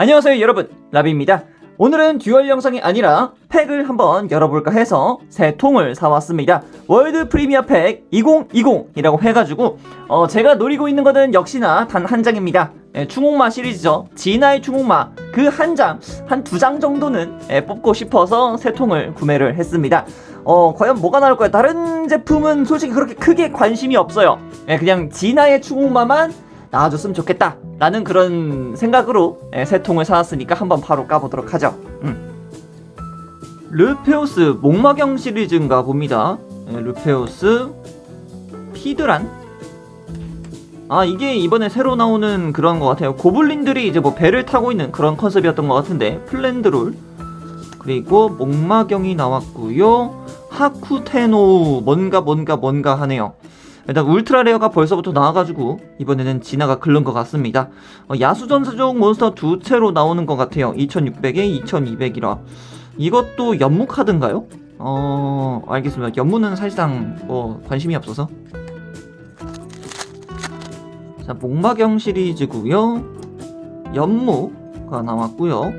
안녕하세요 여러분. 라비입니다. 오늘은 듀얼 영상이 아니라 팩을 한번 열어볼까 해서 새 통을 사왔습니다. 월드 프리미어 팩 2020이라고 해가지고 어, 제가 노리고 있는 것은 역시나 단 한 장입니다. 예, 충옥마 시리즈죠. 진화의 충옥마. 그 한 장, 한 두 장 정도는 예, 뽑고 싶어서 새 통을 구매를 했습니다. 어, 과연 뭐가 나올까요? 다른 제품은 솔직히 그렇게 크게 관심이 없어요. 예, 그냥 진화의 충옥마만 나와줬으면 좋겠다. 라는 그런 생각으로 예, 새 통을 사왔으니까 한번 바로 까보도록 하죠. 음. 르페오스 목마경 시리즈인가 봅니다. 예, 르페오스 피드란? 아 이게 이번에 새로 나오는 그런 것 같아요. 고블린들이 이제 뭐 배를 타고 있는 그런 컨셉이었던 것 같은데 플랜드롤. 그리고 목마경이 나왔고요. 하쿠테노 뭔가 뭔가 뭔가 하네요 일단 울트라 레어가 벌써부터 나와가지고 이번에는 진화가 글른 것 같습니다. 어, 야수전사적 몬스터 두 채로 나오는 것 같아요. 2600에 2200이라. 이것도 연무 카드인가요? 어 알겠습니다. 연무는 사실상 뭐 관심이 없어서. 자 목마경 시리즈고요. 연무가 나왔고요.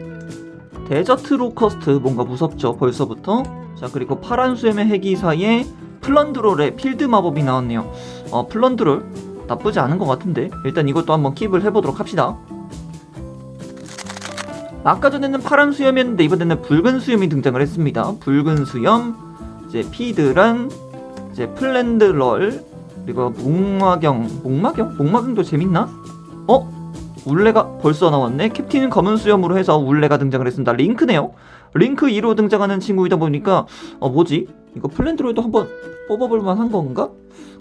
데저트 로커스트 뭔가 무섭죠 벌써부터. 자 그리고 파란 수염의 해기사의 플런드롤의 필드 마법이 나왔네요. 어, 플런드롤 나쁘지 않은 것 같은데 일단 이것도 한번 킵을 해보도록 합시다. 아까 전에는 파란 수염이었는데 이번에는 붉은 수염이 등장을 했습니다. 붉은 수염, 이제 피드란, 이제 플랜드럴, 그리고 목마경, 목마경? 목마경도 재밌나? 어? 울레가 벌써 나왔네. 캡틴은 검은 수염으로 해서 울레가 등장을 했습니다. 링크네요. 링크 2로 등장하는 친구이다 보니까 어 뭐지? 이거 플랜드로이도 한번 뽑아볼 만한 건가?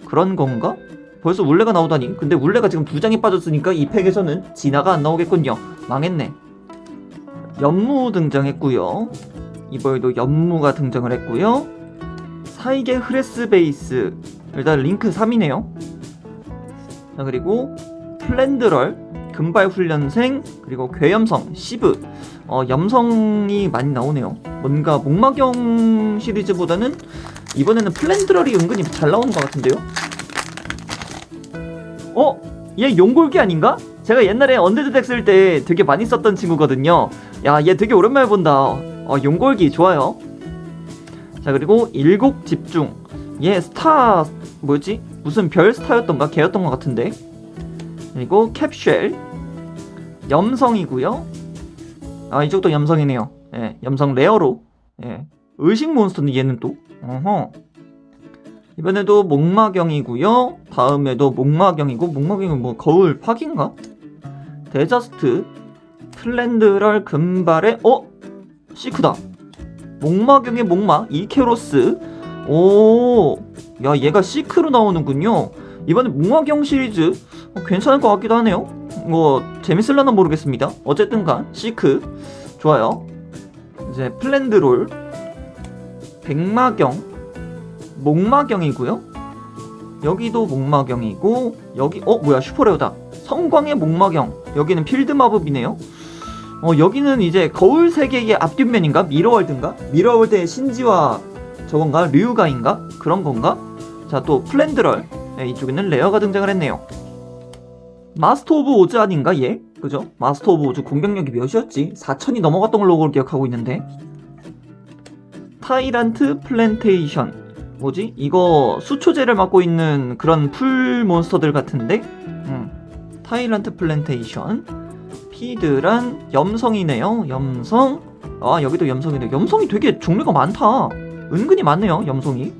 그런 건가? 벌써 울레가 나오다니 근데 울레가 지금 두 장이 빠졌으니까 이 팩에서는 진화가 안 나오겠군요 망했네 연무 등장했고요 이번에도 연무가 등장을 했고요 사이게 흐레스 베이스 일단 링크 3이네요 자 그리고 플랜드럴 금발 훈련생 그리고 괴염성 시브. 어, 염성이 많이 나오네요. 뭔가 목마경 시리즈보다는 이번에는 플랜드럴이 은근히 잘 나오는 것 같은데요? 어? 얘 용골기 아닌가? 제가 옛날에 언데드 덱 쓸 때 되게 많이 썼던 친구거든요. 야 얘 되게 오랜만에 본다. 어 용골기 좋아요. 자 그리고 일곡 집중. 얘 스타 뭐였지? 무슨 별 스타였던가? 걔였던 것 같은데. 그리고 캡쉘 염성이고요. 아 이쪽도 염성이네요. 예 염성 레어로. 예 의식 몬스터는 얘는 또. 어허. 이번에도 목마경이고요. 다음에도 목마경이고 목마경은 뭐 거울 파기인가? 데저스트 플랜드럴 금발의 어? 시크다. 목마경의 목마 이케로스. 오 야 얘가 시크로 나오는군요. 이번에 목마경 시리즈 어, 괜찮을 것 같기도 하네요 뭐 재밌을려나 모르겠습니다. 어쨌든 간 시크. 좋아요. 이제 플랜드롤. 백마경. 목마경이고요. 여기도 목마경이고 여기 어 뭐야 슈퍼레어다. 성광의 목마경. 여기는 필드 마법이네요. 어 여기는 이제 거울 세계의 앞뒷면인가? 미러월드인가? 미러월드의 신지와 저건가? 류가인가? 그런 건가? 자 또 플랜드럴 네, 이쪽에는 레어가 등장을 했네요 마스터 오브 오즈 아닌가 얘? 그죠? 마스터 오브 오즈 공격력이 몇이었지? 4천이 넘어갔던 걸로 기억하고 있는데. 타이란트 플랜테이션. 뭐지? 이거 수초제를 맡고 있는 그런 풀 몬스터들 같은데? 음. 타이란트 플랜테이션. 피드란 염성이네요. 염성. 아 여기도 염성이네. 염성이 되게 종류가 많다. 은근히 많네요 염성이.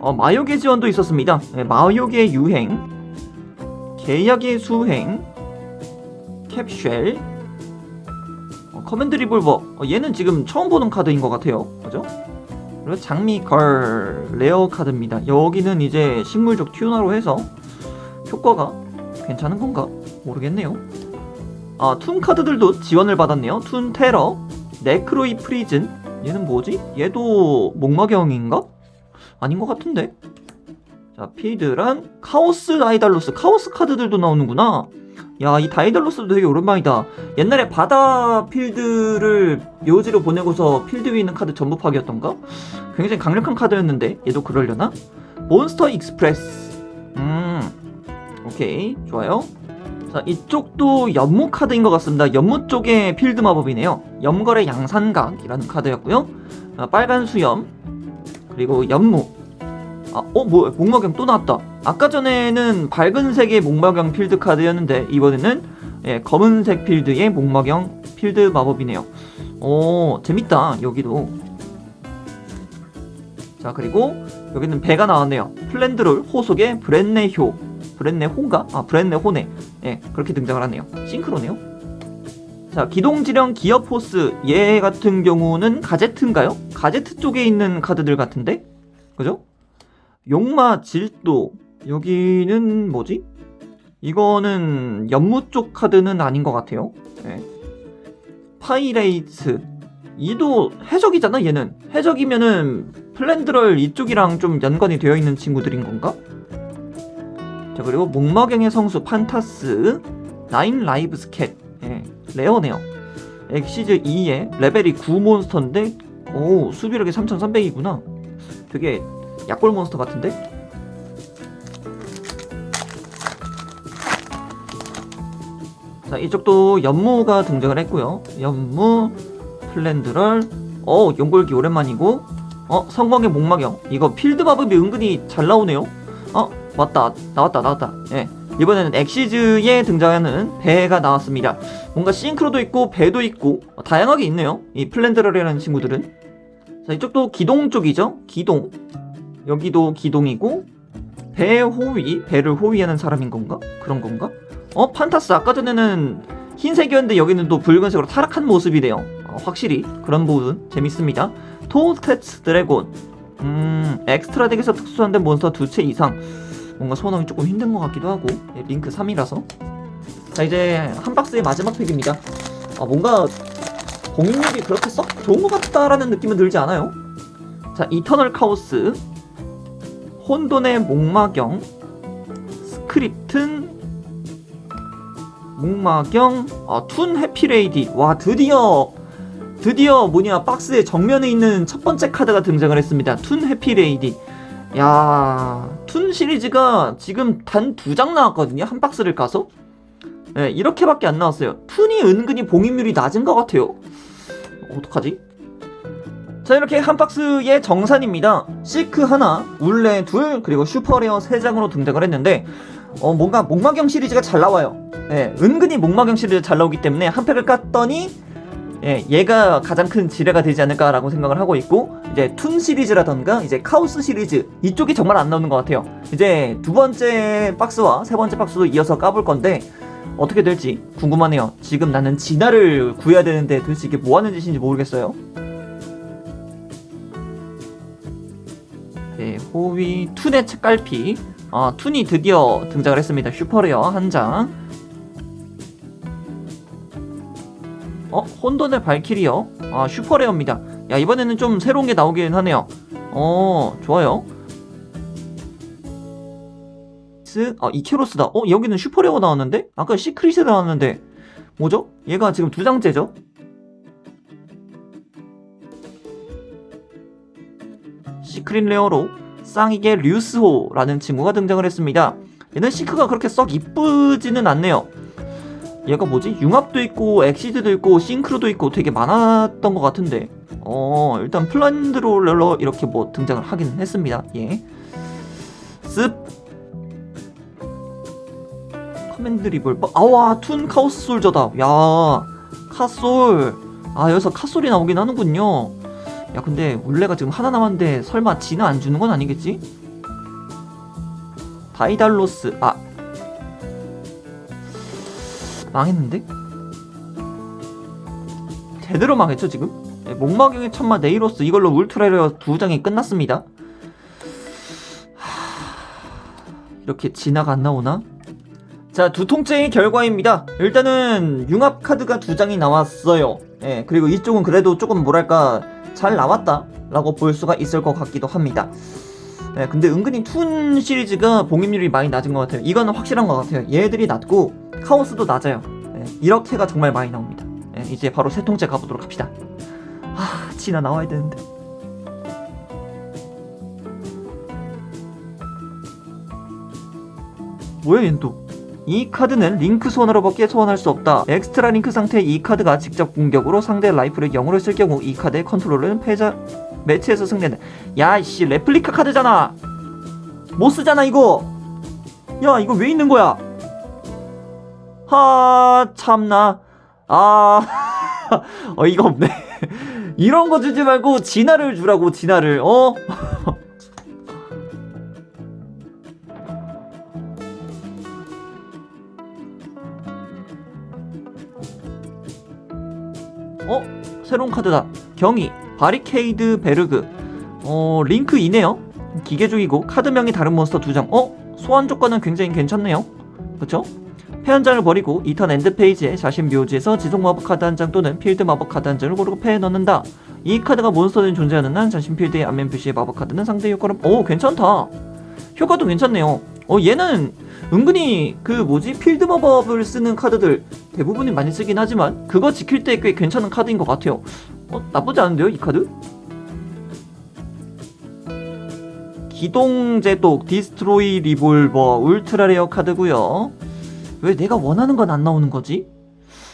어, 마요계 지원도 있었습니다. 네, 마요계 유행 계약의 수행 캡쉘 어, 커맨드 리볼버 어, 얘는 지금 처음 보는 카드인 것 같아요 그죠? 그리고 장미 걸 레어 카드입니다 여기는 이제 식물적 튜너로 해서 효과가 괜찮은 건가? 모르겠네요 아 툰 카드들도 지원을 받았네요 툰 테러 네크로이 프리즌 얘는 뭐지? 얘도 목마경인가? 아닌 것 같은데 자 피드란 카오스 다이달로스 카오스 카드들도 나오는구나 야 이 다이달로스도 되게 오랜만이다 옛날에 바다 필드를 묘지로 보내고서 필드 위에 있는 카드 전부 파기였던가? 굉장히 강력한 카드였는데 얘도 그러려나? 몬스터 익스프레스 음 오케이 좋아요 자, 이쪽도 연무 카드인 것 같습니다. 연무 쪽의 필드 마법이네요. 염거래 양산각이라는 카드였고요. 아, 빨간 수염, 그리고 연무. 아, 어, 뭐, 목마경 또 나왔다. 아까 전에는 밝은색의 목마경 필드 카드였는데, 이번에는 예, 검은색 필드의 목마경 필드 마법이네요. 오, 재밌다, 여기도. 자, 그리고 여기는 배가 나왔네요. 플랜드롤 호속의 브랜네효. 브랜네호인가? 아, 브랜네호네. 예, 그렇게 등장을 하네요. 싱크로네요. 자, 기동지령 기어포스 얘 같은 경우는 가제트인가요? 가제트 쪽에 있는 카드들 같은데? 그죠? 용마 질도 여기는 뭐지? 이거는 연무 쪽 카드는 아닌 것 같아요. 예. 파이레이트 이도 해적이잖아 얘는 해적이면은 플랜드럴 이쪽이랑 좀 연관이 되어 있는 친구들인 건가? 자 그리고 목마경의 성수 판타스 나인 라이브 스캣 예, 레어네요 엑시즈 2의 레벨이 9 몬스터인데 오 수비력이 3300이구나 되게 약골 몬스터 같은데? 자 이쪽도 연무가 등장을 했고요. 연무 플랜드럴. 어 연골기 오랜만이고. 어 성광의 목마경. 이거 필드 마법이 은근히 잘 나오네요. 어 맞다. 나왔다 나왔다. 예. 이번에는 엑시즈에 등장하는 배가 나왔습니다. 뭔가 싱크로도 있고 배도 있고 어, 다양하게 있네요. 이 플랜드럴이라는 친구들은. 자 이쪽도 기동 쪽이죠? 기동 여기도 기동이고 배 호위 배를 호위하는 사람인 건가? 그런 건가? 어 판타스 아까 전에는 흰색이었는데 여기는 또 붉은색으로 타락한 모습이네요. 어, 확실히 그런 부분 재밌습니다. 토스테츠 드래곤. 음 엑스트라 덱에서 특수한데 몬스터 두 채 이상. 뭔가 소환하기 조금 힘든 것 같기도 하고 예, 링크 3이라서. 자 이제 한 박스의 마지막 팩입니다. 아 뭔가 공인력이 그렇게 썩 좋은 것 같다라는 느낌은 들지 않아요. 자 이터널 카오스 혼돈의 목마경 스크립튼 목마경 아, 툰 해피레이디 와 드디어 드디어 뭐냐 박스의 정면에 있는 첫 번째 카드가 등장을 했습니다 툰 해피레이디 야, 툰 시리즈가 지금 단 두 장 나왔거든요. 한 박스를 까서. 네, 이렇게밖에 안 나왔어요. 툰이 은근히 봉인률이 낮은 것 같아요. 어떡하지? 자, 이렇게 한 박스의 정산입니다. 시크 하나, 울레 둘, 그리고 슈퍼레어 세 장으로 등장을 했는데, 어, 뭔가 목마경 시리즈가 잘 나와요. 네, 은근히 목마경 시리즈 잘 나오기 때문에 한 팩을 깠더니 예, 얘가 가장 큰 지뢰가 되지 않을까라고 생각을 하고 있고 이제 툰 시리즈라던가 이제 카오스 시리즈 이쪽이 정말 안 나오는 것 같아요. 이제 두 번째 박스와 세 번째 박스도 이어서 까볼 건데 어떻게 될지 궁금하네요. 지금 나는 진화를 구해야 되는데 도대체 이게 뭐 하는 짓인지 모르겠어요. 네, 호위 툰의 책갈피 아, 툰이 드디어 등장을 했습니다. 슈퍼레어 한 장. 어? 혼돈의 발키리요? 아 슈퍼레어입니다 야 이번에는 좀 새로운 게 나오긴 하네요 어 좋아요 스, 아 이케로스다 어 여기는 슈퍼레어 나왔는데? 아까 시크릿이 나왔는데 뭐죠? 얘가 지금 두 장째죠? 시크릿 레어로 쌍이게 류스호라는 친구가 등장을 했습니다. 얘는 시크가 그렇게 썩 이쁘지는 않네요. 얘가 뭐지? 융합도 있고 엑시드도 있고 싱크로도 있고 되게 많았던 것 같은데. 어 일단 플란드롤러 이렇게 뭐 등장을 하긴 했습니다. 예. 습. 커맨드 리볼버 아와 툰 카오스 솔저다. 야 카솔. 아 여기서 카솔이 나오긴 하는군요 야 근데 울레가 지금 하나 남았는데 설마 지는 안 주는 건 아니겠지? 다이달로스 아 망했는데? 제대로 망했죠 지금? 네, 목마경의 천마 네이로스 이걸로 울트라레어 두 장이 끝났습니다 하... 이렇게 진화가 안 나오나? 자 두 통째의 결과입니다 일단은 융합 카드가 두 장이 나왔어요 예 그리고 이쪽은 그래도 조금 뭐랄까 잘 나왔다 라고 볼 수가 있을 것 같기도 합니다 네, 근데 은근히 툰 시리즈가 봉입률이 많이 낮은 것 같아요. 이거는 확실한 것 같아요. 얘들이 낮고 카오스도 낮아요. 네, 이렇게가 정말 많이 나옵니다. 네, 이제 바로 세 통째 가보도록 합시다. 아, 지나 나와야 되는데. 뭐야, 얘는 또. 이 카드는 링크 소환으로밖에 소환할 수 없다. 엑스트라 링크 상태의 이 카드가 직접 공격으로 상대 라이프를 0으로 쓸 경우 이 카드의 컨트롤은 패자 매치에서 승리한다. 야이씨 레플리카 카드잖아. 못 쓰잖아 이거. 야 이거 왜 있는 거야? 하 참나. 아 어이가 없네. 이런 거 주지 말고 진화를 주라고 진화를 어? 어? 새로운 카드다. 경이, 바리케이드 베르그. 어, 링크 이네요. 기계적이고 카드명이 다른 몬스터 두 장. 어? 소환 조건은 굉장히 괜찮네요. 그쵸? 패한 장을 버리고 이턴 엔드 페이지에 자신 묘지에서 지속 마법 카드 한 장 또는 필드 마법 카드 한 장을 고르고 패에 넣는다. 이 카드가 몬스터에 존재하는 한 자신 필드의 앞면 표시의 마법 카드는 상대 효과를 오 괜찮다. 효과도 괜찮네요. 어 얘는 은근히 그 뭐지 필드 마법을 쓰는 카드들 대부분이 많이 쓰긴 하지만 그거 지킬 때 꽤 괜찮은 카드인 것 같아요. 어 나쁘지 않은데요 이 카드? 기동 제독 디스트로이 리볼버 울트라 레어 카드고요. 왜 내가 원하는 건 안 나오는 거지?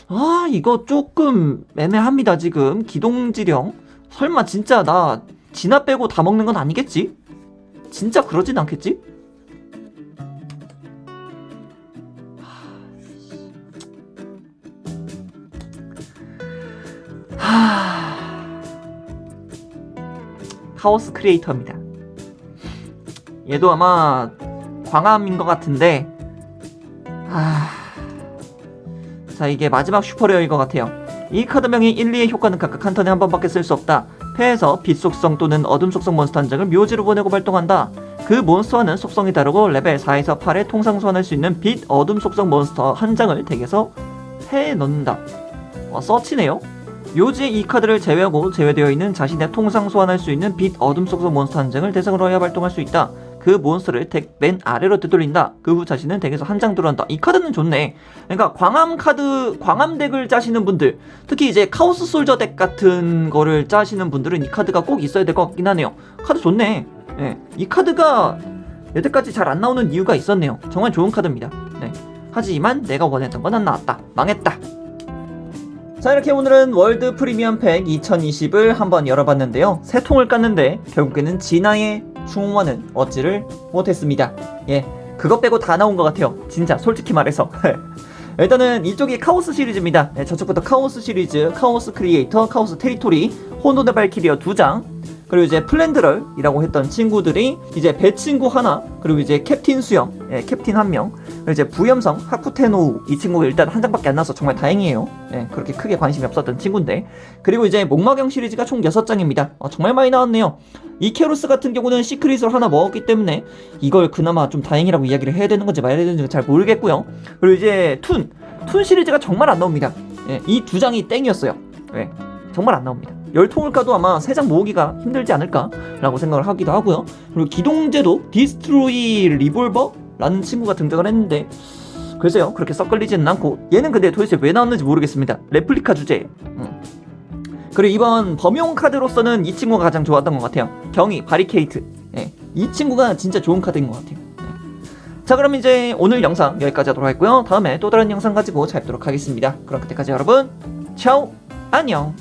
아 이거 조금 애매합니다 지금 기동지령 설마 진짜 나 진화 빼고 다 먹는 건 아니겠지? 진짜 그러진 않겠지? 하... 카오스 크리에이터입니다. 얘도 아마 광암인 것 같은데 아... 자 이게 마지막 슈퍼레어일 것 같아요. 이 카드명의 1, 2의 효과는 각각 한 턴에 한 번밖에 쓸 수 없다. 패에서 빛 속성 또는 어둠 속성 몬스터 한 장을 묘지로 보내고 발동한다. 그 몬스터와는 속성이 다르고 레벨 4에서 8에 통상 소환할 수 있는 빛 어둠 속성 몬스터 한 장을 덱에서 패에 넣는다. 어, 서치네요. 묘지의 이 카드를 제외하고 제외되어 있는 자신의 통상 소환할 수 있는 빛 어둠 속성 몬스터 한 장을 대상으로 하여 발동할 수 있다. 그 몬스터를 덱 맨 아래로 되돌린다. 그 후 자신은 덱에서 한 장 들어간다. 이 카드는 좋네. 그러니까 광암 카드, 광암 덱을 짜시는 분들, 특히 이제 카오스 솔저 덱 같은 거를 짜시는 분들은 이 카드가 꼭 있어야 될 것 같긴 하네요. 카드 좋네. 예. 이 카드가 여태까지 잘 안 나오는 이유가 있었네요. 정말 좋은 카드입니다. 네. 하지만 내가 원했던 건 안 나왔다. 망했다. 자 이렇게 오늘은 월드 프리미엄 팩 2020을 한번 열어봤는데요. 세 통을 깠는데 결국에는 진화의 충원은 얻지를 못했습니다. 예 그것 빼고 다 나온 것 같아요. 진짜 솔직히 말해서. 일단은 이쪽이 카오스 시리즈입니다. 네, 저쪽부터 카오스 시리즈 카오스 크리에이터 카오스 테리토리 호노드 발키리어 2장 그리고 이제 플랜드럴이라고 했던 친구들이 이제 배 친구 하나 그리고 이제 캡틴 수영 예, 캡틴 한명 이제 부염성 하쿠테노우 이 친구가 일단 한 장밖에 안 나서 정말 다행이에요. 예, 그렇게 크게 관심이 없었던 친구인데. 그리고 이제 목마경 시리즈가 총 6장입니다. 어, 정말 많이 나왔네요. 이케로스 같은 경우는 시크릿을 하나 먹었기 때문에 이걸 그나마 좀 다행이라고 이야기를 해야 되는 건지 말해야 되는지 잘 모르겠고요. 그리고 이제 툰, 툰 시리즈가 정말 안 나옵니다. 예, 이두 장이 땡이었어요. 예, 정말 안 나옵니다. 열통을 까도 아마 세 장 모으기가 힘들지 않을까라고 생각을 하기도 하고요. 그리고 기동제도 디스트로이 리볼버 라는 친구가 등장을 했는데 글쎄요 그렇게 썩 걸리지는 않고 얘는 근데 도대체 왜 나왔는지 모르겠습니다. 레플리카 주제. 음. 그리고 이번 범용 카드로서는 이 친구가 가장 좋았던 것 같아요. 경이 바리케이트. 예. 이 친구가 진짜 좋은 카드인 것 같아요. 예. 자 그럼 이제 오늘 영상 여기까지 하도록 하고요. 다음에 또 다른 영상 가지고 찾도록 하겠습니다. 그럼 그때까지 여러분 차오 안녕.